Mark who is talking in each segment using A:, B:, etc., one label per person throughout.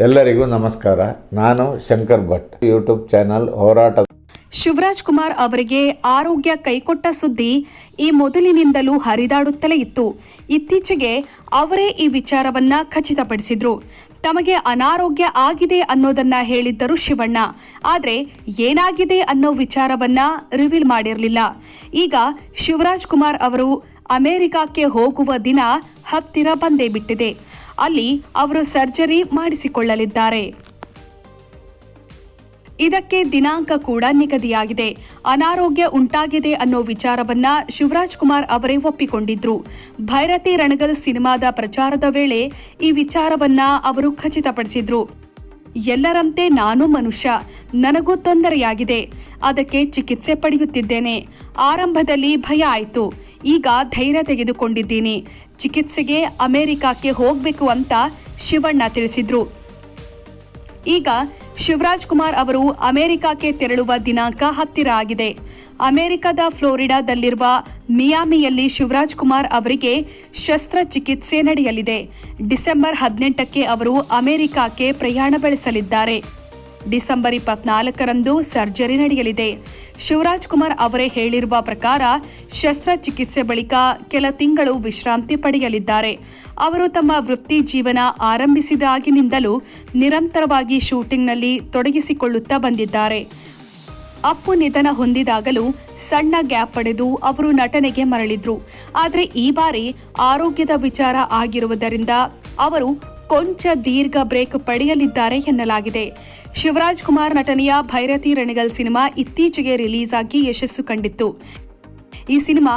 A: ಎಲ್ಲರಿಗೂ ನಮಸ್ಕಾರ. ನಾನು ಶಂಕರ್ ಭಟ್. ಯೂಟ್ಯೂಬ್ ಚಾನಲ್ ಹೋರಾಟ
B: ಶಿವರಾಜ್ ಕುಮಾರ್ ಅವರಿಗೆ ಆರೋಗ್ಯ ಕೈಕೊಟ್ಟ ಸುದ್ದಿ ಈ ಮೊದಲಿನಿಂದಲೂ ಹರಿದಾಡುತ್ತಲೇ ಇತ್ತು. ಇತ್ತೀಚೆಗೆ ಅವರೇ ಈ ವಿಚಾರವನ್ನ ಖಚಿತಪಡಿಸಿದ್ರು. ತಮಗೆ ಅನಾರೋಗ್ಯ ಆಗಿದೆ ಅನ್ನೋದನ್ನ ಹೇಳಿದ್ದರು ಶಿವಣ್ಣ. ಆದ್ರೆ ಏನಾಗಿದೆ ಅನ್ನೋ ವಿಚಾರವನ್ನ ರಿವೀಲ್ ಮಾಡಿರಲಿಲ್ಲ. ಈಗ ಶಿವರಾಜ್ ಕುಮಾರ್ ಅವರು ಅಮೆರಿಕಕ್ಕೆ ಹೋಗುವ ದಿನ ಹತ್ತಿರ ಬಂದೇ ಬಿಟ್ಟಿದೆ. ಅಲ್ಲಿ ಅವರು ಸರ್ಜರಿ ಮಾಡಿಸಿಕೊಳ್ಳಲಿದ್ದಾರೆ. ಇದಕ್ಕೆ ದಿನಾಂಕ ಕೂಡ ನಿಗದಿಯಾಗಿದೆ. ಅನಾರೋಗ್ಯ ಉಂಟಾಗಿದೆ ಅನ್ನೋ ವಿಚಾರವನ್ನ ಶಿವರಾಜ್ ಕುಮಾರ್ ಅವರೇ ಒಪ್ಪಿಕೊಂಡಿದ್ರು. ಭೈರತಿ ರಣಗಲ್ ಸಿನಿಮಾದ ಪ್ರಚಾರದ ವೇಳೆ ಈ ವಿಚಾರವನ್ನ ಅವರು ಖಚಿತಪಡಿಸಿದ್ರು. ಎಲ್ಲರಂತೆ ನಾನು ಮನುಷ್ಯ, ನನಗೂ ತೊಂದರೆಯಾಗಿದೆ. ಅದಕ್ಕೆ ಚಿಕಿತ್ಸೆ ಪಡೆಯುತ್ತಿದ್ದೇನೆ. ಆರಂಭದಲ್ಲಿ ಭಯ ಆಯಿತು. ಈಗ ಧೈರ್ಯ ತೆಗೆದುಕೊಂಡಿದ್ದೀನಿ. ಚಿಕಿತ್ಸೆಗೆ ಅಮೆರಿಕಕ್ಕೆ ಹೋಗಬೇಕು ಅಂತ ಶಿವಣ್ಣ ತಿಳಿಸಿದ್ರು. ಈಗ ಶಿವರಾಜ್ ಕುಮಾರ್ ಅವರು ಅಮೆರಿಕಕ್ಕೆ ತೆರಳುವ ದಿನಾಂಕ ಹತ್ತಿರ ಆಗಿದೆ. ಅಮೆರಿಕದ ಫ್ಲೋರಿಡಾದಲ್ಲಿರುವ ಮಿಯಾಮಿಯಲ್ಲಿ ಶಿವರಾಜ್ ಕುಮಾರ್ ಅವರಿಗೆ ಶಸ್ತ್ರಚಿಕಿತ್ಸೆ ನಡೆಯಲಿದೆ. ಡಿಸೆಂಬರ್ ಹದಿನೆಂಟಕ್ಕೆ ಅವರು ಅಮೆರಿಕಕ್ಕೆ ಪ್ರಯಾಣ ಬೆಳೆಸಲಿದ್ದಾರೆ. ಡಿಸೆಂಬರ್ ಇಪ್ಪತ್ನಾಲ್ಕರಂದು ಸರ್ಜರಿ ನಡೆಯಲಿದೆ. ಶಿವರಾಜ್ ಕುಮಾರ್ ಅವರೇ ಹೇಳಿರುವ ಪ್ರಕಾರ ಶಸ್ತ್ರಚಿಕಿತ್ಸೆ ಬಳಿಕ ಕೆಲ ತಿಂಗಳು ವಿಶ್ರಾಂತಿ ಪಡೆಯಲಿದ್ದಾರೆ. ಅವರು ತಮ್ಮ ವೃತ್ತಿ ಜೀವನ ಆರಂಭಿಸಿದಾಗಿನಿಂದಲೂ ನಿರಂತರವಾಗಿ ಶೂಟಿಂಗ್ನಲ್ಲಿ ತೊಡಗಿಸಿಕೊಳ್ಳುತ್ತಾ ಬಂದಿದ್ದಾರೆ. ಅಪ್ಪು ನಿಧನ ಹೊಂದಿದಾಗಲೂ ಸಣ್ಣ ಗ್ಯಾಪ್ ಪಡೆದು ಅವರು ನಟನೆಗೆ ಮರಳಿದ್ರು. ಆದರೆ ಈ ಬಾರಿ ಆರೋಗ್ಯದ ವಿಚಾರ ಆಗಿರುವುದರಿಂದ ಅವರು ಕೊಂಚ ದೀರ್ಘ ಬ್ರೇಕ್ ಪಡೆಯಲಿದ್ದಾರೆ ಎನ್ನಲಾಗಿದೆ. ಶಿವರಾಜ್ ಕುಮಾರ್ ನಟನೆಯ ಭೈರತಿ ರಣಗಲ್ ಸಿನಿಮಾ ಇತ್ತೀಚೆಗೆ ರಿಲೀಸ್ ಆಗಿ ಯಶಸ್ಸು ಕಂಡಿತ್ತು. ಈ ಸಿನಿಮಾ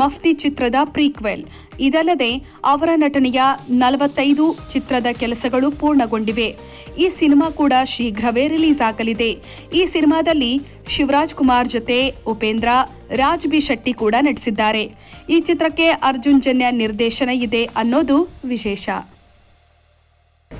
B: ಮಫ್ತಿ ಚಿತ್ರದ ಪ್ರೀಕ್ವೆಲ್. ಇದಲ್ಲದೆ ಅವರ ನಟನೆಯ ನಲವತ್ತೈದು ಚಿತ್ರದ ಕೆಲಸಗಳು ಪೂರ್ಣಗೊಂಡಿವೆ. ಈ ಸಿನಿಮಾ ಕೂಡ ಶೀಘ್ರವೇ ರಿಲೀಸ್ ಆಗಲಿದೆ ಈ ಸಿನಿಮಾದಲ್ಲಿ ಶಿವರಾಜ್ ಕುಮಾರ್ ಜೊತೆ ಉಪೇಂದ್ರ, ರಾಜ್ ಬಿ ಶೆಟ್ಟಿ ಕೂಡ ನಟಿಸಿದ್ದಾರೆ. ಈ ಚಿತ್ರಕ್ಕೆ ಅರ್ಜುನ್ ಜನ್ಯ ನಿರ್ದೇಶನ ಇದೆ ಅನ್ನೋದು ವಿಶೇಷ.